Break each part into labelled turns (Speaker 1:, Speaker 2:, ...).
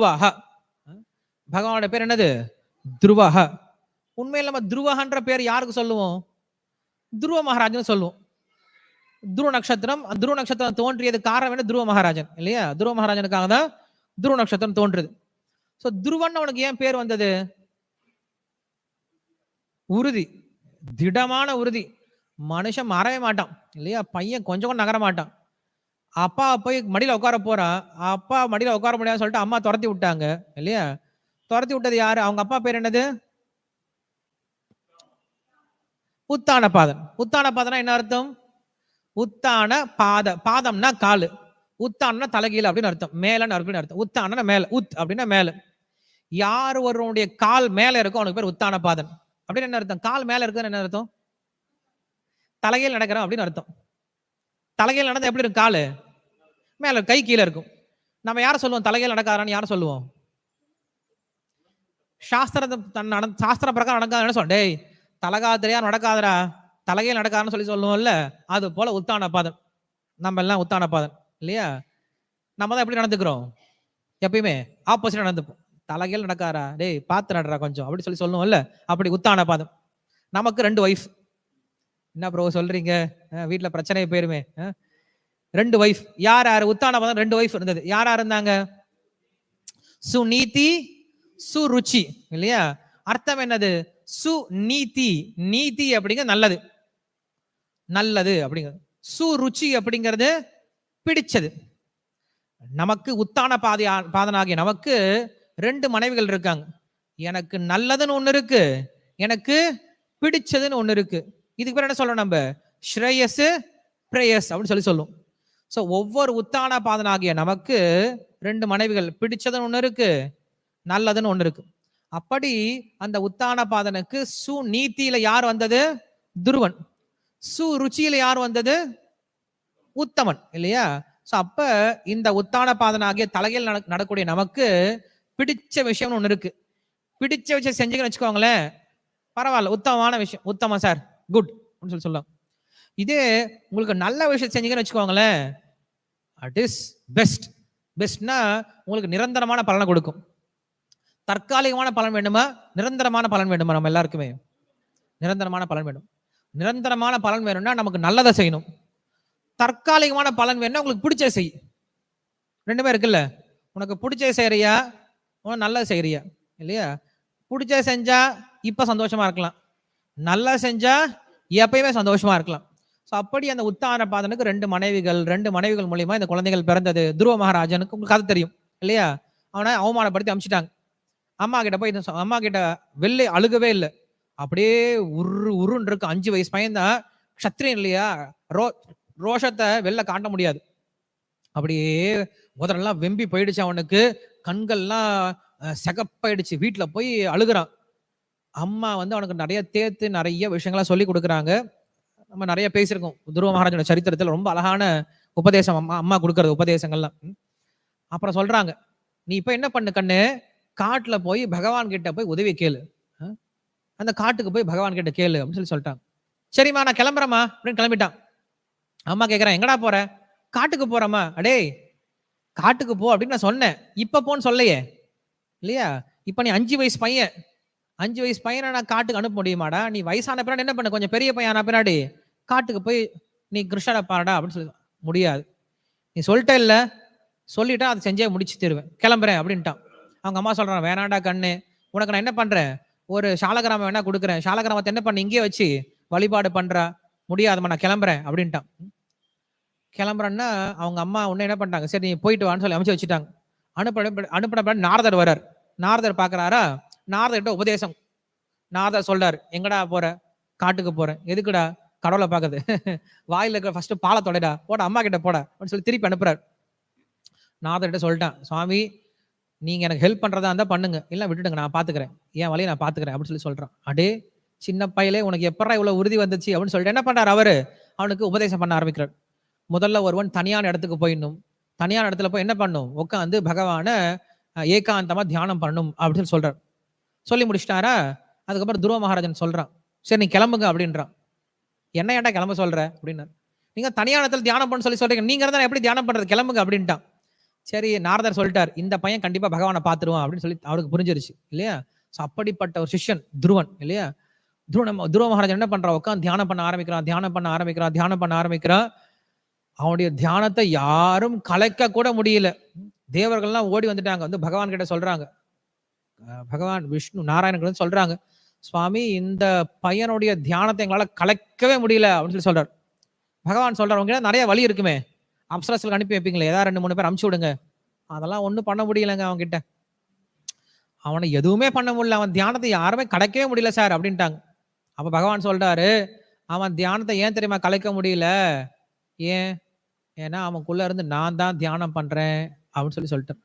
Speaker 1: துருவாக. பகவானோட பேர் என்னது? துருவாக. உண்மையில் நம்ம துருவகன்ற பேர் யாருக்கு சொல்லுவோம்? துருவ மகாராஜன் சொல்லுவோம். துருவ நட்சத்திரம் துருவ நட்சத்திரம் தோன்றியது காரணம் என்ன? துருவ மகாராஜன் இல்லையா? துருவ மகாராஜனுக்காக தான் துருவ நட்சத்திரம் தோன்றுது. சோ துருவன் அவனுக்கு ஏன் பேர் வந்தது? உறுதி. திடமான உறுதி. மனுஷன் மறவே மாட்டான் இல்லையா? பையன் கொஞ்சம் கூட நகர மாட்டான். அப்பா போய் மடியில் உட்கார போறான். அப்பா மடியில் உட்கார முடியாதுன்னு சொல்லிட்டு அம்மா துரத்தி விட்டாங்க. இல்லையா? துரத்தி விட்டது யாரு? அவங்க அப்பா பேர் என்னது? உத்தான பாதம் உத்தான பாதனா என்ன அர்த்தம்? உத்தான பாத. பாதம்னா காலு. உத்தானம்னா தலைகீழ அப்படின்னு அர்த்தம். மேலன்னு அப்படின்னு அர்த்தம். உத்தானா மேல. உத் அப்படின்னா மேல. யார் ஒருவனுடைய கால் மேல இருக்கோ அவனுக்கு பேர் உத்தான பாதன். அப்படின்னு என்ன அர்த்தம்? கால் மேல இருக்குன்னு என்ன அர்த்தம்? தலைகீழ் நடக்கிறோம் அப்படின்னு அர்த்தம். தலைகையில் நடந்தால் எப்படி இருக்கும்? காலு. மேலே கை கீழே இருக்கும். நம்ம யாரை சொல்லுவோம்? தலைகையில் நடக்காதான்னு யாரை சொல்லுவோம்? சாஸ்திரத்தை தன் நட சாஸ்திர பிரகாரம் நடக்காதுன்னு சொல்ல டேய் தலகாத்திரையா நடக்காதடா? தலைகையில் நடக்காதுன்னு சொல்லி சொல்லுவோம்ல அது போல உத்தான பாதம் நம்ம எல்லாம் உத்தான பாதம் இல்லையா? நம்ம தான் எப்படி நடந்துக்கிறோம்? எப்பயுமே ஆப்போசிட் நடந்துப்போம். தலைகையில் நடக்காரா டேய் பார்த்து நடறா கொஞ்சம் அப்படி சொல்லி சொல்லுவோம்ல அப்படி உத்தான பாதம் நமக்கு ரெண்டு ஒய்ஃப் என்ன ப்ரோ சொல்றீங்க? அஹ் பிரச்சனை போயிருமே. ரெண்டு ஒய்ஃப் யார் யார்? உத்தான பாதம் ரெண்டு ஒய்ஃப் இருந்தது. யார் யார் இருந்தாங்க? சுநீதி சுருச்சி. இல்லையா? அர்த்தம் என்னது? சுநீதி. நீதி அப்படிங்க நல்லது. நல்லது அப்படிங்க. சுருச்சி அப்படிங்கிறது பிடிச்சது. நமக்கு உத்தான பாதி பாதனாகிய நமக்கு ரெண்டு மனைவிகள் இருக்காங்க. எனக்கு நல்லதுன்னு ஒன்று இருக்கு. எனக்கு பிடிச்சதுன்னு ஒன்று இருக்கு. இதுக்கு பேர் என்ன சொல்றோம் நம்ம? ஸ்ரேயஸ் பிரேயஸ் அப்படின்னு சொல்லி சொல்லும். ஸோ ஒவ்வொரு உத்தான பாதனாகிய நமக்கு ரெண்டு மனைவிகள். பிடிச்சதுன்னு ஒன்று இருக்கு நல்லதுன்னு ஒன்று இருக்கு. அப்படி அந்த உத்தான பாதனுக்கு சு நீத்தியில யார் வந்தது? துருவன். சு ருச்சியில யார் வந்தது? உத்தமன் இல்லையா? ஸோ அப்ப இந்த உத்தான பாதனாகிய தலையில் நட- நடக்கூடிய நமக்கு பிடிச்ச விஷயம்னு ஒன்று இருக்கு. பிடிச்ச விஷயம் செஞ்சுக்கன்னு வச்சுக்கோங்களேன் பரவாயில்ல உத்தமமான விஷயம். உத்தமம் சார். குட் அப்படின்னு சொல்லி சொல்லலாம். இதே உங்களுக்கு நல்ல விஷயம் செஞ்சீங்கன்னு வச்சுக்கோங்களேன் அட் இஸ் பெஸ்ட் பெஸ்ட்னா உங்களுக்கு நிரந்தரமான பலனை கொடுக்கும். தற்காலிகமான பலன் வேண்டுமா? நிரந்தரமான பலன் வேண்டுமா நம்ம எல்லாருக்குமே? நிரந்தரமான பலன் வேணும் நிரந்தரமான பலன் வேணும்னா நமக்கு நல்லதை செய்யணும். தற்காலிகமான பலன் வேணும்னா உங்களுக்கு பிடிச்ச செய். ரெண்டுமே இருக்குல்ல? உனக்கு பிடிச்ச செய்கிறியா உனக்கு நல்லது செய்கிறியா இல்லையா? பிடிச்ச செஞ்சா இப்போ சந்தோஷமா இருக்கலாம். நல்லா செஞ்சா எப்பயுமே சந்தோஷமா இருக்கலாம். ஸோ அப்படி அந்த உத்தான பாதனுக்கு ரெண்டு மனைவிகள் ரெண்டு மனைவிகள் மூலியமா இந்த குழந்தைகள் பிறந்தது. துருவ மகாராஜனுக்கு உங்களுக்கு கதை தெரியும் இல்லையா? அவனை அவமானப்படுத்தி அமிச்சிட்டாங்க. அம்மா கிட்ட போய் அம்மா கிட்ட வெளில அழுகவே இல்லை. அப்படியே உரு உருன்னு இருக்கு. அஞ்சு வயசு பையன் தான் க்ஷத்ரியன் இல்லையா? ரோ ரோஷத்தை வெளில காட்ட முடியாது. அப்படியே முதலெல்லாம் வெம்பி போயிடுச்சு அவனுக்கு. கண்கள்லாம் செகப்பாயிடுச்சு. சிகப்பாயிடுச்சு போய் அழுகுறான். அம்மா வந்து அவனுக்கு நிறைய தேத்து நிறைய விஷயங்களா சொல்லி கொடுக்குறாங்க. நம்ம நிறைய பேசியிருக்கோம். துருவ மகாராஜனோட சரித்திரத்தில் ரொம்ப அழகான உபதேசம் அம்மா அம்மா கொடுக்கறது உபதேசங்கள்லாம். அப்புறம் சொல்றாங்க நீ இப்போ என்ன பண்ணு கண்ணு? காட்டில் போய் பகவான் கிட்ட போய் உதவி கேளு. அந்த காட்டுக்கு போய் பகவான் கிட்ட கேளு. அப்படின்னு சொல்லி சொல்லிட்டாங்க. சரிம்மா நான் கிளம்புறேம்மா. அப்படின்னு கிளம்பிட்டான். அம்மா கேட்குறேன் எங்கடா போற? காட்டுக்கு போறேம்மா. அடே காட்டுக்கு போ அப்படின்னு நான் சொன்னேன். இப்போ போன்னு சொல்லையே இல்லையா? இப்போ நீ அஞ்சு வயசு பையன். அஞ்சு வயசு பையனை நான் காட்டுக்கு அனுப்ப முடியுமாடா? நீ வயசான பின்னாடி என்ன பண்ண? கொஞ்சம் பெரிய பையனா பின்னாடி காட்டுக்கு போய் நீ கிருஷ்ணனை பாருடா அப்படின்னு சொல்லி முடியாது. நீ சொல்லிட்ட இல்லை. சொல்லிட்டா அதை செஞ்சே முடிச்சு தருவேன். கிளம்புறேன் அப்படின்ட்டான். அவங்க அம்மா சொல்கிறான் வேணாண்டா கண்ணு. உனக்கு நான் என்ன பண்ணுறேன் ஒரு சாலகிராமம் வேணா கொடுக்குறேன். சாலகிராமத்தை என்ன பண்ண? இங்கேயே வச்சு வழிபாடு பண்ணுறா முடியாதம்மா நான் கிளம்புறேன். அப்படின்ட்டான். கிளம்புறேன்னா அவங்க அம்மா ஒன்று என்ன பண்ணிட்டாங்க? சரி நீ போயிட்டு வான்னு சொல்லி அமைச்சு வச்சுட்டாங்க. அனுப்ப அனுப்பின பின்னாடி நாரதர் வரார் நாரதர் பார்க்குறாரா நாரதர்கிட்ட உபதேசம். நாரதர் சொல்றாரு எங்கடா போற? காட்டுக்கு போறேன். எதுக்குடா? கடவுளை பார்க்குது வாயில் இருக்கிற ஃபர்ஸ்ட் பாலை தொடைடா. போட அம்மா கிட்ட போட. அப்படின்னு சொல்லி திருப்பி அனுப்புறாரு. நாதர்கிட்ட சொல்லிட்டேன் சுவாமி நீங்க எனக்கு ஹெல்ப் பண்றதா இருந்தா பண்ணுங்க. இல்லை விட்டுடுங்க நான் பாத்துக்கிறேன். என் வழியை நான் பாத்துக்கிறேன். அப்படின்னு சொல்லி சொல்றான். அடே சின்ன பையலே உனக்கு எப்பறா இவ்வளவு உறுதி வந்துச்சு? அப்படின்னு சொல்லிட்டு என்ன பண்றாரு அவரு? அவனுக்கு உபதேசம் பண்ண ஆரம்பிக்கிறார். முதல்ல ஒருவன் தனியான இடத்துக்கு போயிடணும். தனியான இடத்துல போய் என்ன பண்ணும்? உட்காந்து பகவான ஏகாந்தமா தியானம் பண்ணணும் அப்படின்னு சொல்லி சொல்லி முடிச்சிட்டாரா? அதுக்கப்புறம் துருவ மகாராஜன் சொல்கிறான் சரி நீ கிளம்புங்க அப்படின்றான். என்ன ஏன்டா கிளம்ப சொல்கிற அப்படின்னாரு. நீங்கள் தனியான இடத்துல தியானம் பண்ண சொல்லி சொல்கிறீங்க நீங்க தான் நான் எப்படி தியானம் பண்ணுறது கிளம்புங்க அப்படின்ட்டான். சரி நாரதர் சொல்லிட்டார். இந்த பையன் கண்டிப்பாக பகவானை பார்த்துருவான் அப்படின்னு சொல்லி அவருக்கு புரிஞ்சிருச்சு. இல்லையா? ஸோ அப்படிப்பட்ட ஒரு சிஷ்யன் துருவன் இல்லையா? துருவ துருவ மகாராஜன் என்ன பண்ணுறான் உட்காந்து தியானம் பண்ண ஆரம்பிக்கிறான் தியானம் பண்ண ஆரம்பிக்கிறான் தியானம் பண்ண ஆரம்பிக்கிறான். அவனுடைய தியானத்தை யாரும் கலைக்க கூட முடியல. தேவர்கள்லாம் ஓடி வந்துட்டாங்க. வந்து பகவான் கிட்ட சொல்றாங்க. பகவான் விஷ்ணு நாராயணன் சொல்றாங்க சுவாமி இந்த பையனுடைய தியானத்தை எங்களால் கலைக்கவே முடியல அப்படின்னு சொல்லி சொல்றாரு. பகவான் சொல்றாரு உங்ககிட்ட நிறைய வழி இருக்குமே அப்சரஸ்ல அனுப்பி வைப்பீங்களே ஏதாவது ரெண்டு மூணு பேர் அனுப்பிச்சு விடுங்க. அதெல்லாம் ஒன்றும் பண்ண முடியலங்க அவன் கிட்ட அவனை எதுவுமே பண்ண முடியல அவன் தியானத்தை யாருமே கலைக்கவே முடியல சார் அப்படின்ட்டாங்க. அப்போ பகவான் சொல்றாரு அவன் தியானத்தை ஏன் தெரியுமா கலைக்க முடியல? ஏன்? ஏன்னா அவனுக்குள்ள இருந்து நான் தான் தியானம் பண்றேன் அப்படின்னு சொல்லி சொல்லிட்டேன்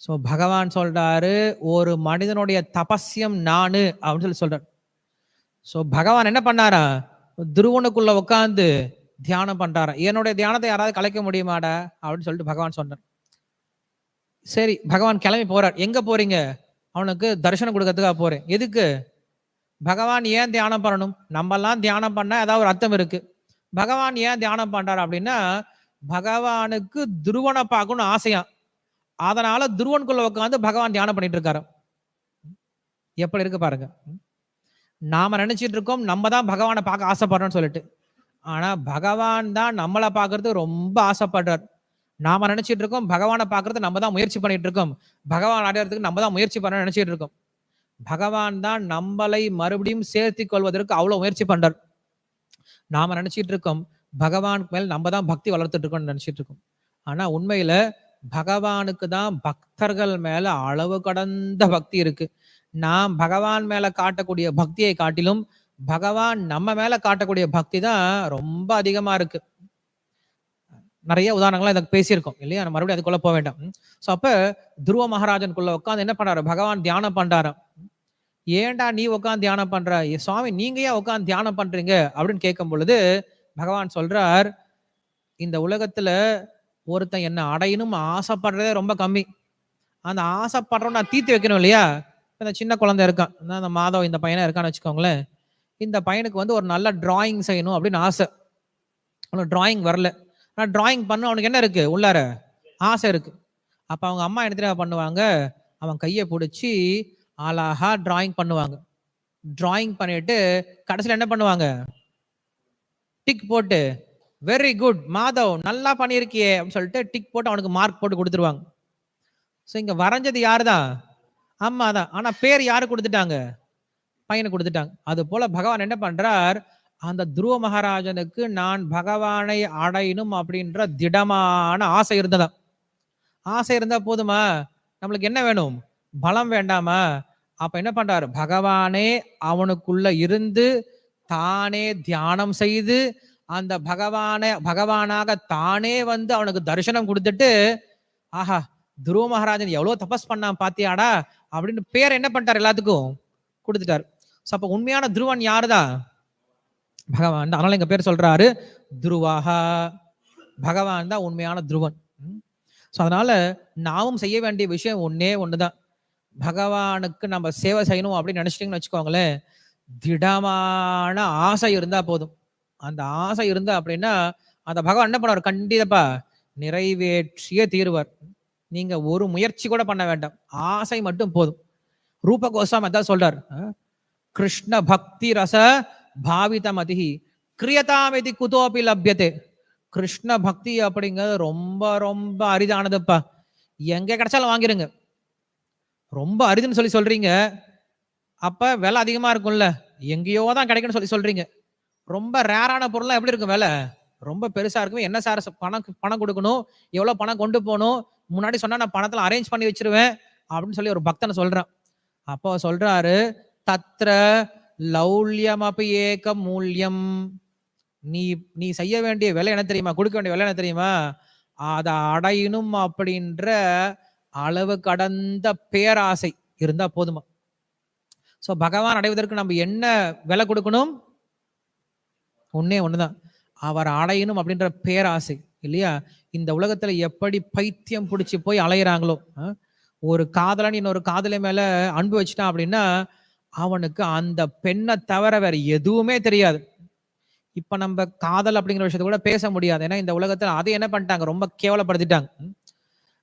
Speaker 1: ஸோ பகவான் சொல்றாரு ஒரு மனிதனுடைய தபஸ்யம் நானு அப்படின்னு சொல்லி சொல்றார். ஸோ பகவான் என்ன பண்ணாரா? துருவனுக்குள்ள உட்காந்து தியானம் பண்றாரா? என்னுடைய தியானத்தை யாராவது கலைக்க முடியுமாடா? அப்படின்னு சொல்லிட்டு பகவான் சொன்னார். சரி பகவான் கிளம்பி போறார். எங்க போறீங்க? அவனுக்கு தரிசனம் கொடுக்கறதுக்காக போறேன். எதுக்கு? பகவான் ஏன் தியானம் பண்ணணும்? நம்மெல்லாம் தியானம் பண்ண ஏதாவது ஒரு அர்த்தம் இருக்கு. பகவான் ஏன் தியானம் பண்றாரு அப்படின்னா பகவானுக்கு துருவனை பார்க்கணும்னு ஆசையான் அதனால துருவனுக்குள்ள உட்காந்து பகவான் தியானம் பண்ணிட்டு இருக்காரு எப்படி இருக்கு பாருங்க. நாம நினைச்சிட்டு இருக்கோம் நம்ம தான் பகவானை பார்க்க ஆசைப்படுறோம்னு சொல்லிட்டு. ஆனா பகவான் தான் நம்மளை பார்க்கறது ரொம்ப ஆசைப்படுறார். நாம நினைச்சிட்டு இருக்கோம் பகவானை பார்க்கறது நம்ம தான் முயற்சி பண்ணிட்டு இருக்கோம் பகவான் அடையறதுக்கு நம்ம தான் முயற்சி பண்ண நினைச்சிட்டு இருக்கோம் பகவான் தான் நம்மளை மறுபடியும் சேர்த்தி கொள்வதற்கு அவ்வளவு முயற்சி பண்றார். நாம நினைச்சிட்டு இருக்கோம் பகவான் மேல் நம்ம தான் பக்தி வளர்த்துட்டு இருக்கோம்னு நினைச்சிட்டு இருக்கோம் ஆனா உண்மையில பகவானுக்கு தான் பக்தர்கள் மேல அளவு கடந்த பக்தி இருக்கு. நாம் பகவான் மேல காட்டக்கூடிய பக்தியை காட்டிலும் பகவான் நம்ம மேல காட்டக்கூடிய பக்தி தான் ரொம்ப அதிகமா இருக்கு. நிறைய உதாரணங்கள்லாம் இதுக்கு பேசியிருக்கோம் இல்லையா? நம்ம மறுபடியும் அதுக்குள்ள போக வேண்டாம். ஸோ அப்ப துருவ மகாராஜனுக்குள்ள உட்காந்து என்ன பண்றாரு? பகவான் தியானம் பண்றாரு ஏண்டா நீ உட்காந்து தியானம் பண்ற? சுவாமி நீங்க ஏன் உட்காந்து தியானம் பண்றீங்க? அப்படின்னு கேட்கும் பொழுது பகவான் சொல்றார் இந்த உலகத்துல ஒருத்தன் என்ன அடையணும் ஆசைப்படுறதே ரொம்ப கம்மி. அந்த ஆசைப்படுறோம் நான் தீர்த்து வைக்கணும் இல்லையா? இப்போ இந்த சின்ன குழந்தை இருக்கான். அந்த இந்த மாதவ் இந்த பையனை இருக்கான்னு வச்சுக்கோங்களேன். இந்த பையனுக்கு வந்து ஒரு நல்ல டிராயிங் செய்யணும் அப்படின்னு ஆசை. அவனுக்கு டிராயிங் வரல. ஆனால் டிராயிங் பண்ண அவனுக்கு என்ன இருக்கு? உள்ளார ஆசை இருக்கு. அப்போ அவங்க அம்மா என்ன பண்ணுவாங்க? அவன் கையை பிடிச்சி அழகா டிராயிங் பண்ணுவாங்க. டிராயிங் பண்ணிட்டு கடைசியில் என்ன பண்ணுவாங்க? டிக் போட்டு வெரி குட் மாதவ் நல்லா பண்ணியிருக்கியே அப்படின்னு சொல்லிட்டு டிக் போட்டு அவனுக்கு மார்க் போட்டு கொடுத்துருவாங்க. ஸோ இங்கே வரைஞ்சது யாரு தான் ஆமாம் தான். ஆனால் பேர் யாரு கொடுத்துட்டாங்க? பையனை கொடுத்துட்டாங்க. அது போல பகவான் என்ன பண்றார்? அந்த துருவ மகாராஜனுக்கு நான் பகவானை அடையணும் அப்படின்ற திடமான ஆசை இருந்ததா? ஆசை இருந்தா போதுமா? நம்மளுக்கு என்ன வேணும்? பலம் வேண்டாமா? அப்ப என்ன பண்றாரு? பகவானே அவனுக்குள்ள இருந்து தானே தியானம் செய்து அந்த பகவானை பகவானாக தானே வந்து அவனுக்கு தரிசனம் கொடுத்துட்டு ஆஹா துருவ மகாராஜன் எவ்வளவு தபஸ் பண்ணான் பாத்தியாடா? அப்படின்னு பேர் என்ன பண்ணிட்டார் எல்லாத்துக்கும்? கொடுத்துட்டாரு. ஸோ அப்ப உண்மையான துருவன் யாருதான் பகவான் தான் அதனால எங்க பேர் சொல்றாரு துருவாகா. பகவான் தான் உண்மையான துருவன். ஸோ அதனால நாமும் செய்ய வேண்டிய விஷயம் ஒன்னே ஒண்ணுதான். பகவானுக்கு நம்ம சேவை செய்யணும் அப்படின்னு நினைச்சிட்டீங்கன்னு வச்சுக்கோங்களேன் திடமான ஆசை இருந்தா போதும். அந்த ஆசை இருந்தா அப்படின்னா அந்த பகவான் என்ன பண்ணுவார்? கண்டிப்பா நிறைவேற்றியே தீருவார். நீங்க ஒரு முயற்சி கூட பண்ண வேண்டாம். ஆசை மட்டும் போதும். ரூப கோசாமி அதான் சொல்றார். கிருஷ்ண பக்தி ரச பாவிதமதி கிரியதாமிதி குதோபி லப்யதே. கிருஷ்ண பக்தி அப்படிங்கிறது ரொம்ப ரொம்ப அரிதானதுப்பா. எங்க கிடைச்சாலும் வாங்கிருங்க. ரொம்ப அரிதுன்னு சொல்லி சொல்றீங்க. அப்ப விலை அதிகமா இருக்கும்ல. எங்கேயோ தான் கிடைக்கும்னு சொல்லி சொல்றீங்க. ரொம்ப ரேரான பொருள்லாம் எப்படி இருக்கும் வேலை? ரொம்ப பெருசா இருக்கும். என்ன சார் பணம் பணம் கொடுக்கணும்? எவ்வளவு பணம் கொண்டு போகணும்? முன்னாடி சொன்னா நான் பணத்துல அரேஞ்ச் பண்ணி வச்சிருவேன். அப்படின்னு சொல்லி ஒரு பக்தனை சொல்றேன். அப்போ சொல்றாரு தத்ர லௌல்யம் அப்ப ஏக மூல்யம். நீ நீ செய்ய வேண்டிய விலை என்ன தெரியுமா? கொடுக்க வேண்டிய விலை என்ன தெரியுமா? அதை அடையணும் அப்படின்ற அளவு கடந்த பேராசை இருந்தா போதுமா? சோ பகவான் அடைவதற்கு நம்ம என்ன விலை கொடுக்கணும்? ஒண்ணே ஒண்ணுதான். அவர் அடையணும் அப்படின்ற பேராசை இல்லையா? இந்த உலகத்துல எப்படி பைத்தியம் பிடிச்சி போய் அலையிறாங்களோ ஒரு காதலன் இன்னொரு காதலை மேல அன்பு வச்சுட்டான் அப்படின்னா அவனுக்கு அந்த பெண்ணை தவிர வேற எதுவுமே தெரியாது. இப்ப நம்ம காதல் அப்படிங்கிற விஷயத்த கூட பேச முடியாது. ஏன்னா இந்த உலகத்துல அதை என்ன பண்ணிட்டாங்க? ரொம்ப கேவலப்படுத்திட்டாங்க.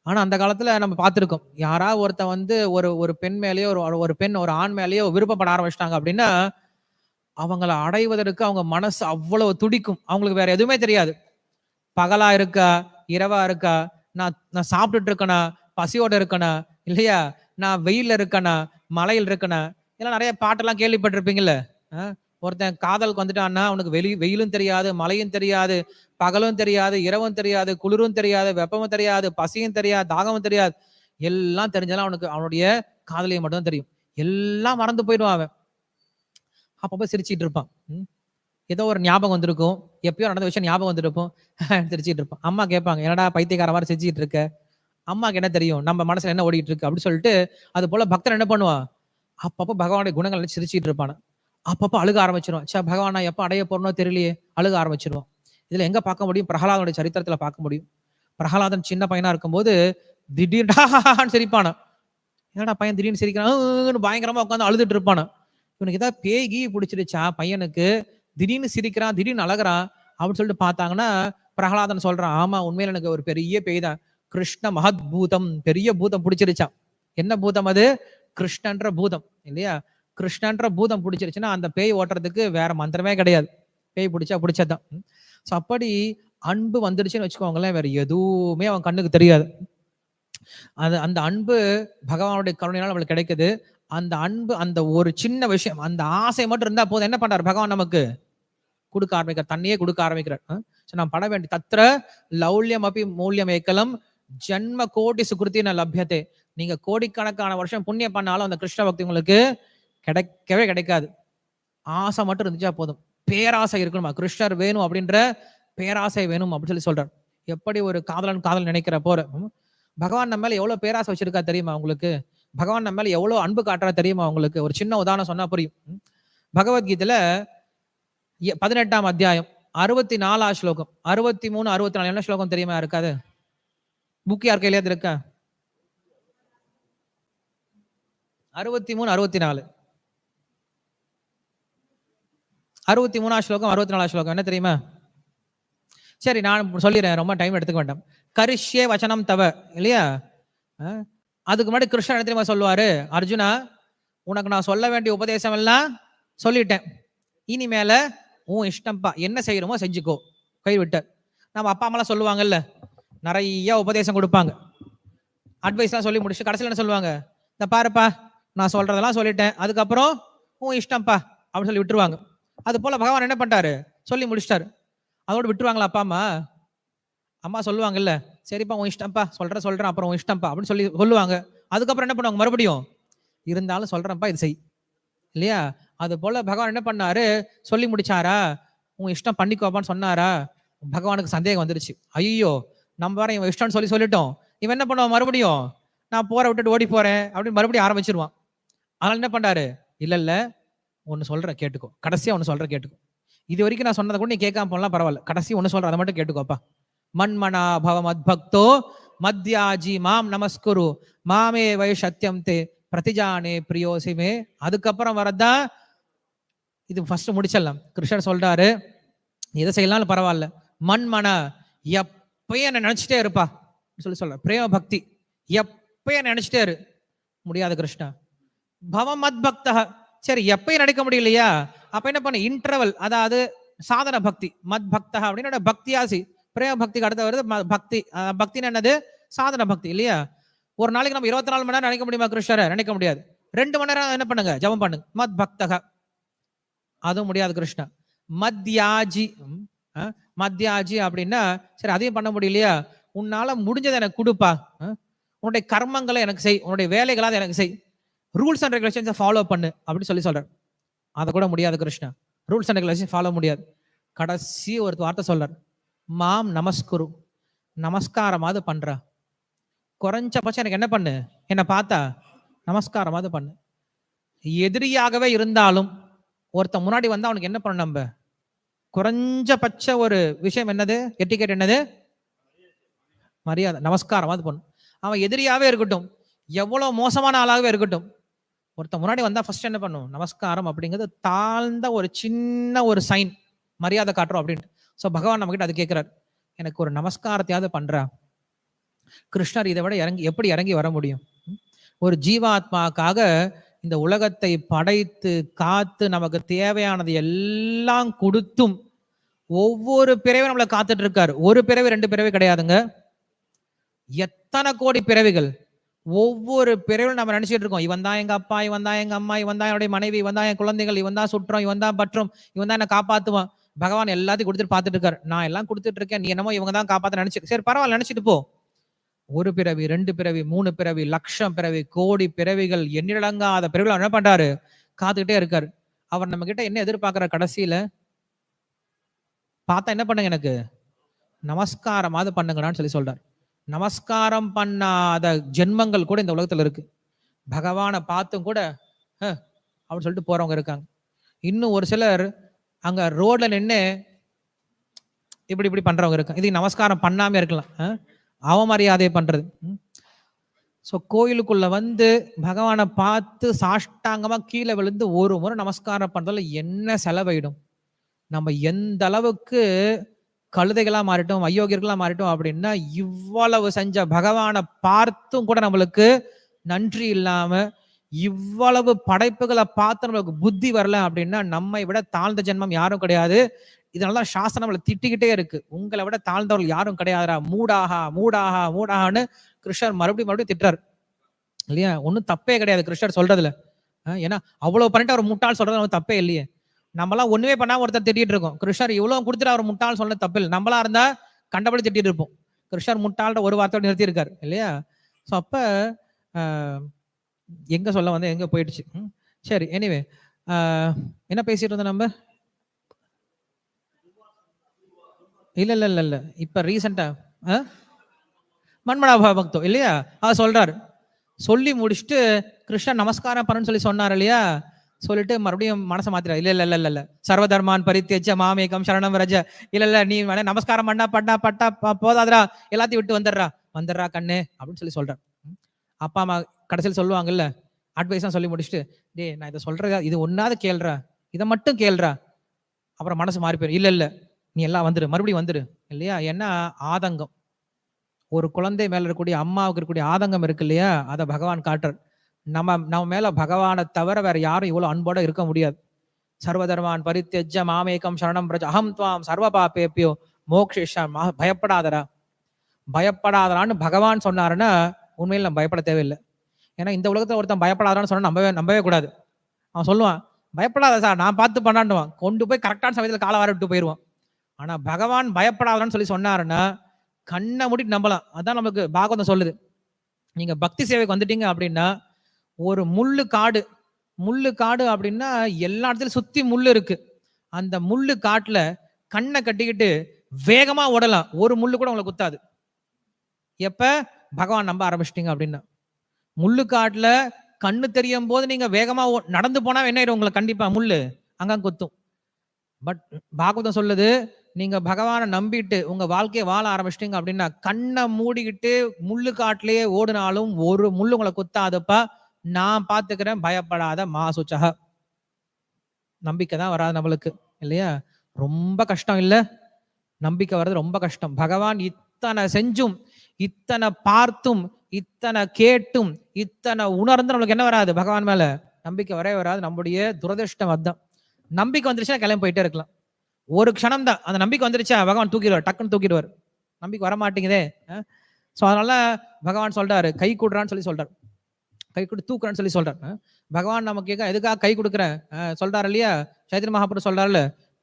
Speaker 1: ஆனால் ஆனா அந்த காலத்துல நம்ம பார்த்துருக்கோம். யாராவது ஒருத்தன் வந்து ஒரு ஒரு பெண் மேலேயோ ஒரு ஒரு பெண் ஒரு ஆண் மேலேயோ விருப்பப்பட ஆரம்பிச்சிட்டாங்க அப்படின்னா அவங்கள அடைவதற்கு அவங்க மனசு அவ்வளவு துடிக்கும். அவங்களுக்கு வேற எதுவுமே தெரியாது. பகலா இருக்கா? இரவா இருக்கா? நான் நான் சாப்பிட்டுட்டு இருக்கேனா? பசியோட இருக்கேனா? இல்லையா? நான் வெயில்ல இருக்கேனா? மலையில் இருக்கேனா? இதெல்லாம் நிறைய பாட்டெல்லாம் கேள்விப்பட்டிருப்பீங்கல்ல. ஒருத்தன் காதலுக்கு வந்துட்டான்னா அவனுக்கு வெளி வெயிலும் தெரியாது மழையும் தெரியாது பகலும் தெரியாது இரவும் தெரியாது குளிரும் தெரியாது வெப்பமும் தெரியாது பசியும் தெரியாது தாகமும் தெரியாது. எல்லாம் தெரிஞ்சாலும் அவனுக்கு அவனுடைய காதலியை மட்டும் தெரியும். எல்லாம் மறந்து போயிடுவான் அவன். அப்பப்போ சிரிச்சிட்டு இருப்பான் ஏதோ ஒரு ஞாபகம் வந்திருக்கும். எப்பயோ நடந்த விஷயம் ஞாபகம் வந்திருக்கும். சிரிச்சிட்டு இருப்பான் அம்மா கேட்பாங்க என்னடா பைத்தியக்கார மாதிரி சிரிச்சிட்டு இருக்க அம்மாக்கு என்ன தெரியும்? நம்ம மனசுல என்ன ஓடிட்டு இருக்கு அப்படின்னு சொல்லிட்டு அது போல பக்தன் என்ன பண்ணுவான்? அப்பப்போ பகவானுடைய குணங்கள் நினைச்சு சிரிச்சிட்டு இருப்பான் அப்பப்போ அழுக ஆரம்பிச்சிருவான். சே பகவான் எப்போ அடைய போறனோ தெரியலையே. அழுக ஆரம்பிச்சிருவான். இதுல எங்க பார்க்க முடியும்? பிரகலாதனுடைய சரித்திரத்துல பார்க்க முடியும். பிரகலாதன் சின்ன பையனா இருக்கும்போது திடீர்னு சிரிப்பானா என்னடா பையன் திடீர்னு சிரிக்கிறான்? பயங்கரமா உட்காந்து அழுதுட்டு இருப்பானா இவனுக்கு ஏதாவது பேய் கீ பிடிச்சிருச்சா பையனுக்கு? திடீர்னு சிரிக்கிறான் திடீர்னு அழகிறான் அப்படின்னு சொல்லிட்டு பார்த்தாங்கன்னா பிரகலாதன் சொல்றான் ஆமா உண்மையில எனக்கு ஒரு பெரிய பேய் தான். கிருஷ்ண மகத் பூதம் பெரிய பூதம் பிடிச்சிருச்சான் என்ன பூதம் அது? கிருஷ்ணன்ற பூதம் இல்லையா? கிருஷ்ணன்ற பூதம் பிடிச்சிருச்சுன்னா அந்த பேய் ஓட்டுறதுக்கு வேற மந்திரமே கிடையாது. பேய் பிடிச்சா பிடிச்சதுதான். ஸோ அப்படி அன்பு வந்துடுச்சுன்னு வச்சுக்கோங்களேன் வேற எதுவுமே அவன் கண்ணுக்கு தெரியாது. அது அந்த அன்பு பகவானுடைய கருணையினால் அவளுக்கு கிடைக்குது. அந்த அன்பு அந்த ஒரு சின்ன விஷயம் அந்த ஆசை மட்டும் இருந்தா போதும். என்ன பண்றாரு? பகவான் நமக்கு கொடுக்க ஆரம்பிக்கிறார். தண்ணியே கொடுக்க ஆரம்பிக்கிறார். ஸோ நான் பட வேண்டிய தத்திர லௌல்யம் அப்படி மூல்யம் ஏக்கலம் ஜன்ம கோடி சுகிருத்தி நான் லபியத்தை நீங்க கோடிக்கணக்கான வருஷம் புண்ணியம் பண்ணாலும் அந்த கிருஷ்ண பக்தி உங்களுக்கு கிடைக்கவே கிடைக்காது. ஆசை மட்டும் இருந்துச்சா போதும். பேராசை இருக்கணுமா? கிருஷ்ணர் வேணும் அப்படின்ற பேராசை வேணும் அப்படின்னு சொல்லி சொல்றார். எப்படி ஒரு காதலன் காதல் நினைக்கிற போற? பகவான் நம்ம மேல எவ்வளவு பேராசை வச்சிருக்கா தெரியுமா உங்களுக்கு? பகவான் நம்ம மேல எவ்வளவு அன்பு காட்டுறா தெரியுமா உங்களுக்கு? ஒரு சின்ன உதாரணம் சொன்னா புரியும். பகவத்கீதையில எ- பதினெட்டாம் அத்தியாயம் அறுபத்தி நாலா ஸ்லோகம். அறுபத்தி மூணு அறுபத்தி நாலு என்ன ஸ்லோகம் தெரியுமா இருக்காது? புக் யார் கையிலேயாவது இருக்கா? அறுபத்தி மூணு அறுபத்தி நாலு அறுபத்தி மூணா ஸ்லோகம் அறுபத்தி நாலா ஸ்லோகம். என்ன தெரியுமா? சரி நான் சொல்லிடுறேன். ரொம்ப டைம் எடுத்துக்க வேண்டாம். கரிஷ்யே வச்சனம் தவ. இல்லையா? ஆ? அதுக்கு முன்னாடி கிருஷ்ணன் திரும்ப சொல்லுவாரு? அர்ஜுனா உனக்கு நான் சொல்ல வேண்டிய உபதேசம் எல்லாம் சொல்லிட்டேன். இனிமேல உன் இஷ்டம்ப்பா என்ன செய்யணுமோ செஞ்சுக்கோ. கைவிட்ட. நம்ம அப்பா அம்மாலாம் சொல்லுவாங்கல்ல நிறைய உபதேசம் கொடுப்பாங்க. அட்வைஸ்லாம் சொல்லி முடிச்சு கடைசியில் என்ன சொல்லுவாங்க? இந்த பாருப்பா நான் சொல்றதெல்லாம் சொல்லிட்டேன். அதுக்கப்புறம் உன் இஷ்டம்ப்பா அப்படின்னு சொல்லி விட்டுருவாங்க. அது போல பகவான் என்ன பண்ணிட்டாரு? சொல்லி முடிச்சிட்டாரு. அதோட விட்டுருவாங்களா அப்பா அம்மா? அம்மா சொல்லுவாங்கல்ல சரிப்பா உன் இஷ்டம்ப்பா சொல்கிற சொல்கிறேன் அப்புறம் உன் இஷ்டம்ப்பா அப்படின்னு சொல்லி சொல்லுவாங்க அதுக்கப்புறம் என்ன பண்ணுவாங்க? மறுபடியும் இருந்தாலும் சொல்கிறேன்ப்பா இது செய். இல்லையா? அது போல் பகவான் என்ன பண்ணாரு? சொல்லி முடிச்சாரா? உன் இஷ்டம் பண்ணிக்கோப்பான்னு சொன்னாரா? பகவானுக்கு சந்தேகம் வந்துருச்சு. ஐயோ நம்ம வேற இவன் இஷ்டம்னு சொல்லி சொல்லிட்டோம். இவன் என்ன பண்ணுவான் மறுபடியும்? நான் போற விட்டுட்டு ஓடி போறேன் அப்படின்னு மறுபடியும் ஆரம்பிச்சிருவான். அதனால என்ன பண்ணாரு? இல்லை இல்லை ஒன்று சொல்கிறேன் கேட்டுக்கோ. கடைசியாக ஒன்று சொல்கிறேன் கேட்டுக்கோ. இது வரைக்கும் நான் சொன்னதை கூட நீ கேட்காம போலாம் பரவாயில்ல. கடைசி ஒன்று சொல்கிறேன் அதை மட்டும் கேட்டுக்கோப்பா. மண்மனா பவ மத்பக்தோ மத்யாஜி மாம் நமஸ்குரு மாமே வை சத்தியம் தே பிரதிஜானே பிரியோசிமே அதுக்கப்புறம் வரதான் இது ஃபர்ஸ்ட் முடிச்சிடலாம். கிருஷ்ணர் சொல்றாரு எதை செய்யலாம் பரவாயில்ல. மண்மன எப்பயும் என்ன நினைச்சிட்டே இருப்பா. சொல்லி சொல்ற. பிரேம பக்தி எப்பயும் நினைச்சிட்டே இரு. முடியாது கிருஷ்ணா. பவ மத் பக்தா சரி எப்பயும் நடிக்க முடியலையா? அப்ப என்ன பண்ண? இன்டர்வல் அதாவது சாதன பக்தி. மத் பக்தா அப்படின்னு பக்தியாசி. பிரேம பக்திக்கு அடுத்த வருது பக்தி. பக்தின்னு என்னது? சாதன பக்தி இல்லையா? ஒரு நாளைக்கு நம்ம இருபத்தி நாலு மணி நேரம் நினைக்க முடியுமா கிருஷ்ணரை? நினைக்க முடியாது. ரெண்டு மணி நேரம் என்ன பண்ணுங்க? ஜெபம் பண்ணுங்க. மத் பக்தக. அதுவும் முடியாது கிருஷ்ணா. மத்யாஜி. ம், ஆ, மத்யாஜி அப்படின்னா சரி அதையும் பண்ண முடியலையா. உன்னால முடிஞ்சதை எனக்கு கொடுப்பா. உன்னுடைய கர்மங்களை எனக்கு செய். உன்னுடைய வேலைகளாவது எனக்கு செய். ரூல்ஸ் அண்ட் ரெகுலேஷன்ஸை ஃபாலோ பண்ணு அப்படின்னு சொல்லி சொல்றார். அதை கூட முடியாது Krishna. Rules and regulation follow முடியாது. கடைசி ஒரு வார்த்தை சொல்றார். மாம் நமஸ்குரு. நமஸ்காரமாவது பண்ற. குறைஞ்சபட்சம் எனக்கு என்ன பண்ணு? என்னை பார்த்தா நமஸ்காரமாவது பண்ணு. எதிரியாகவே இருந்தாலும் ஒருத்தன் முன்னாடி வந்தா அவனுக்கு என்ன பண்ணணும் நம்ம? குறைஞ்சபட்ச ஒரு விஷயம் என்னது? எட்டிக்கெட் என்னது? மரியாதை. நமஸ்காரமாவது பண்ணும் அவன் எதிரியாவே இருக்கட்டும். எவ்வளவு மோசமான ஆளாகவே இருக்கட்டும். ஒருத்தன் முன்னாடி வந்தா ஃபர்ஸ்ட் என்ன பண்ணும்? நமஸ்காரம் அப்படிங்கிறது தாழ்ந்த ஒரு சின்ன ஒரு சைன் மரியாதை காட்டுறோம் அப்படின்ட்டு. ஸோ பகவான் நம்மகிட்ட அது கேட்குறாரு எனக்கு ஒரு நமஸ்காரத்தையாவது பண்ணுறா கிருஷ்ணர் இதை விட இறங்கி எப்படி இறங்கி வர முடியும்? ஒரு ஜீவாத்மாக்காக இந்த உலகத்தை படைத்து காத்து நமக்கு தேவையானது எல்லாம் கொடுத்தும் ஒவ்வொரு பிறவை நம்மளை காத்துட்டு இருக்காரு ஒரு பிறவி ரெண்டு பிறவி கிடையாதுங்க. எத்தனை கோடி பிறவிகள்? ஒவ்வொரு பிறவிலும் நம்ம நினைச்சிட்டு இருக்கோம். இவன் தான் எங்க அப்பா இவன் தான் எங்க அம்மா இவன் தான் என்னுடைய மனைவி இவன் தான் என் குழந்தைகள் இவன் தான் சுற்றம் இவன் தான் பற்றும் இவன் தான் என்னை காப்பாத்துவான். பகவான் எல்லாத்தையும் கொடுத்துட்டு பார்த்துட்டு இருக்காரு நான் எல்லாம் கொடுத்துட்டு இருக்கேன் நீ என்னமோ இவங்க தான் காப்பாத்த நினைச்சு சரி பரவாயில்ல நினைச்சிட்டு போ. ஒரு பிறவி ரெண்டு பிறவி மூணு பிறவி லட்சம் பிறவி கோடி பிறவிகள் எண்ணிலங்காத பிறவிகள் என்ன பண்றாரு? காத்துக்கிட்டே இருக்காரு. அவர் நம்ம கிட்ட என்ன எதிர்பார்க்கிற கடைசியில? பார்த்தா என்ன பண்ணுங்க எனக்கு? நமஸ்காரமாவது பண்ணுங்கடான்னு சொல்லி சொல்றார். நமஸ்காரம் பண்ணாத ஜென்மங்கள் கூட இந்த உலகத்துல இருக்கு. பகவானை பார்த்தும் கூட "ஹ" அப்படின்னு சொல்லிட்டு போறவங்க இருக்காங்க. இன்னும் ஒரு சிலர் அங்கே ரோட்ல நின்று இப்படி இப்படி பண்றவங்க இருக்கு இதுக்கு நமஸ்காரம் பண்ணாம இருக்கலாம். ஆ? அவமரியாதை பண்றது. ஸோ கோயிலுக்குள்ள வந்து பகவானை பார்த்து சாஷ்டாங்கமா கீழே விழுந்து ஒரு முறை நமஸ்காரம் பண்றதுல என்ன செலவாயிடும்? நம்ம எந்த அளவுக்கு கழுதைகளா மாறிட்டோம் அயோக்கியர்களா மாறிட்டோம் அப்படின்னா இவ்வளவு செஞ்ச பகவானை பார்த்தும் கூட நம்மளுக்கு நன்றி இல்லாம இவ்வளவு படைப்புகளை பார்த்து நம்மளுக்கு புத்தி வரல அப்படின்னா நம்மை விட தாழ்ந்த ஜென்மம் யாரும் கிடையாது. இதனாலதான் சாஸ்திரம் நம்மளை திட்டிக்கிட்டே இருக்கு. உங்களை விட தாழ்ந்தவர்கள் யாரும் கிடையாதுடா. மூடாகா மூடாகா மூடாகான்னு கிருஷ்ணர் மறுபடியும் மறுபடியும் திட்டுறாரு. இல்லையா? ஒன்றும் தப்பே கிடையாது கிருஷ்ணர் சொல்றதுல. ஏன்னா அவ்வளவு பண்ணிட்டு அவர் முட்டாள் சொல்றது நம்ம தப்பே இல்லையே. நம்மளாம் ஒண்ணுமே பண்ணாம ஒருத்தர் திட்டிட்டு இருக்கோம். கிருஷ்ணர் இவ்வளவு கொடுத்துட்டு அவர் முட்டாள் சொல்ல தப்பு இல்லை. நம்மளா இருந்தா கண்டபடி திட்டிட்டு இருப்போம். கிருஷ்ணர் முட்டாள்ன்ற ஒரு வார்த்தையோட நிறுத்தி இருக்காரு இல்லையா? ஸோ அப்ப ஆஹ், எங்க சொல்ல வந்து எங்க போயிடுச்சு? சரி எனிவே என்ன பேசிட்டு இருந்தோம் நம்ம? இல்ல இல்ல இல்ல இல்ல. இப்ப ரீசெண்டா மன்மனாபா பக்தோ இல்லையா? அவர் சொல்றாரு. சொல்லி முடிச்சுட்டு கிருஷ்ணன் நமஸ்காரம் பண்ணுன்னு சொல்லி சொன்னார் இல்லையா? சொல்லிட்டு மறுபடியும் மனசை மாத்திரா இல்ல இல்ல இல்ல இல்ல சர்வதர்மான் பரித்தேஜ மாமேகம் சரணம் ரஜ இல்ல இல்ல நீ வேணா நமஸ்காரம் பண்ணா பண்ணா பட்டா போதாதரா போதாதுடா. எல்லாத்தையும் விட்டு வந்துடுறா. வந்துடுறா கண்ணு அப்படின்னு சொல்லி சொல்றேன் அப்பா அம்மா கடைசியில் சொல்லுவாங்கல்ல அட்வைஸாக சொல்லி முடிச்சுட்டு டே நான் இதை சொல்கிறதா இது ஒன்றாவது கேள்றா இதை மட்டும் கேள்றா. அப்புறம் மனசு மாறி போயிடும் இல்லை இல்லை நீ எல்லாம் வந்துடு மறுபடியும் வந்துடு இல்லையா? ஏன்னா ஆதங்கம். ஒரு குழந்தை மேலே இருக்கக்கூடிய அம்மாவுக்கு இருக்கக்கூடிய ஆதங்கம் இருக்கு இல்லையா? அதை பகவான் காட்டுறார். நம்ம நம்ம மேலே பகவானை தவிர வேற யாரும் இவ்வளோ அன்போட இருக்க முடியாது. சர்வதர்மான் பரித்தெஜ மாமேகம் சரணம் பிரஜ அகம் துவாம் சர்வ பாப்பேப்பியோ மோக்ஷிஷா பயப்படாதரா பயப்படாதரான்னு பகவான் சொன்னாருன்னா உண்மையில் நம்ம பயப்பட தேவையில்லை. ஏன்னா இந்த உலகத்தில் ஒருத்தன் பயப்படாதான்னு சொன்னா நம்பவே நம்பவே கூடாது. அவன் சொல்லுவான் பயப்படாத சார் நான் பார்த்து பண்ணாண்டுவான் கொண்டு போய் கரெக்டான சமயத்தில் காலை வார விட்டு போயிடுவான் ஆனால் பகவான் பயப்படாதான்னு சொல்லி சொன்னாருன்னா கண்ணை மூடிட்டு நம்பலாம். அதான் நமக்கு பாகவதம் சொல்லுது. நீங்கள் பக்தி சேவைக்கு வந்துட்டீங்க அப்படின்னா ஒரு முள்ளு காடு முள்ளு காடு அப்படின்னா எல்லா இடத்துலையும் சுற்றி முள் இருக்கு. அந்த முள்ளு காட்டில் கண்ணை கட்டிக்கிட்டு வேகமாக ஓடலாம். ஒரு முள்ளு கூட உங்களை குத்தாது. எப்போ? பகவான் நம்ப ஆரம்பிச்சிட்டிங்க அப்படின்னா. முள்ளுக்காட்டுல கண்ணு தெரியும் போது நீங்க வேகமா ஓ- நடந்து போனா என்ன ஆயிடும் உங்களை கண்டிப்பா முள்ளு. அங்க குத்தும். பட் பாகவதம் சொல்லுது நீங்க பகவானை நம்பிட்டு உங்க வாழ்க்கையை வாழ ஆரம்பிச்சிட்டீங்க அப்படின்னா கண்ணை மூடிக்கிட்டு முள்ளு காட்டிலேயே ஓடினாலும் ஒரு முள்ளு உங்களை குத்தாதப்பா நான் பாத்துக்கிறேன் பயப்படாத மாசுச்சக. நம்பிக்கை தான் வராது நம்மளுக்கு இல்லையா? ரொம்ப கஷ்டம் இல்ல. நம்பிக்கை வர்றது ரொம்ப கஷ்டம். பகவான் இத்தனை செஞ்சும் இத்தனை பார்த்தும் இத்தனை கேட்டும் இத்தனை உணர்ந்து நம்மளுக்கு என்ன வராது? பகவான் மேல நம்பிக்கை வரவே வராது. நம்முடைய துரதிருஷ்டம் அதான் நம்பிக்கை வந்துருச்சுன்னா கிளம்பி போயிட்டே இருக்கலாம். ஒரு க்ஷணம் தான் அந்த நம்பிக்கை வந்துருச்சா? பகவான் தூக்கிடுவார். டக்குன்னு தூக்கிடுவார். நம்பிக்கை வர மாட்டேங்குதே ஸோ அதனால பகவான் சொல்றாரு கை கொடுறான்னு சொல்லி சொல்றாரு. கை கொடு தூக்குறான்னு சொல்லி சொல்றாரு. பகவான் நமக்கு கேட்க எதுக்காக கை கொடுக்குறேன் சொல்றாரு இல்லையா? சைத்திர மகாபுரம் சொல்றாருல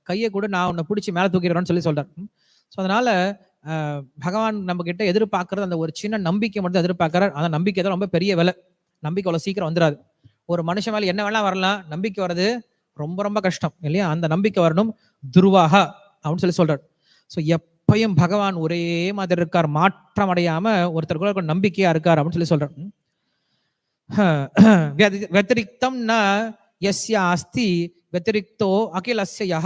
Speaker 1: கையை கூட நான் உன்னை பிடிச்சி மேலே தூக்கிடுறேன்னு சொல்லி சொல்றாரு. ஸோ அதனால பகவான் நம்மக்கிட்ட கிட்ட எதிர்பார்க்கறது அந்த ஒரு சின்ன நம்பிக்கை மட்டும் எதிர்பார்க்கறாரு. அந்த நம்பிக்கை தான் ரொம்ப பெரிய விலை. நம்பிக்கை அவ்வளோ சீக்கிரம் வந்துடாது ஒரு மனுஷன் மேலே என்ன வேணா வரலாம் நம்பிக்கை வர்றது ரொம்ப ரொம்ப கஷ்டம் இல்லையா? அந்த நம்பிக்கை வரணும் துருவாகா அப்படின்னு சொல்லி சொல்றாரு. ஸோ எப்பயும் பகவான் ஒரே மாதிரி இருக்கார். மாற்றம் அடையாம ஒருத்தர் கூட நம்பிக்கையா இருக்கார் அப்படின்னு சொல்லி சொல்றாரு. வெத்திரிக்தம்னா எஸ்யா அஸ்தி வெத்திரிக்தோ அகிலஸ்ய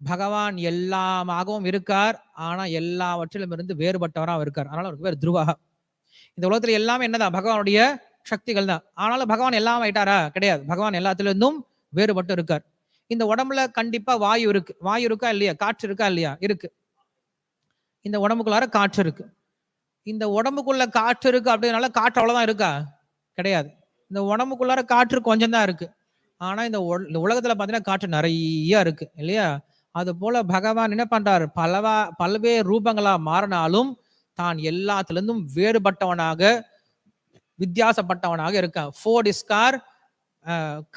Speaker 1: பகவான் எல்லாமாகவும் இருக்கார். ஆனா எல்லாவற்றிலும் இருந்து வேறுபட்டவராக இருக்கார். அதனால அவருக்கு பேர் துருவகா இந்த உலகத்துல எல்லாமே என்னதான்? பகவானுடைய சக்திகள் தான். ஆனாலும் பகவான் எல்லாம் ஆயிட்டாரா? கிடையாது. பகவான் எல்லாத்திலிருந்தும் வேறுபட்டு இருக்கார். இந்த உடம்புல கண்டிப்பா வாயு இருக்கு. வாயு இருக்கா இல்லையா? காற்று இருக்கா இல்லையா? இருக்கு. இந்த உடம்புக்குள்ளார காற்று இருக்கு. இந்த உடம்புக்குள்ள காற்று இருக்கு அப்படினால காற்று அவ்வளவுதான் இருக்கா? கிடையாது. இந்த உடம்புக்குள்ளார காற்று கொஞ்சம் தான் இருக்கு. ஆனா இந்த இந்த உலகத்துல பாத்தீங்கன்னா காற்று நிறைய இருக்கு. இல்லையா? அது போல பகவான் என்ன பண்றார்? பலவா பல்வேறு ரூபங்களா மாறினாலும் தான் எல்லாத்துலேருந்தும் வேறுபட்டவனாக வித்தியாசப்பட்டவனாக இருக்கான். Ford is car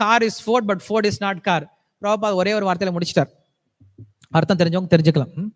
Speaker 1: car is Ford but Ford is not car Prabhat ஒரே ஒரு வார்த்தையில முடிச்சிட்டார். அர்த்தம் தெரிஞ்சவங்க தெரிஞ்சுக்கலாம். ம்?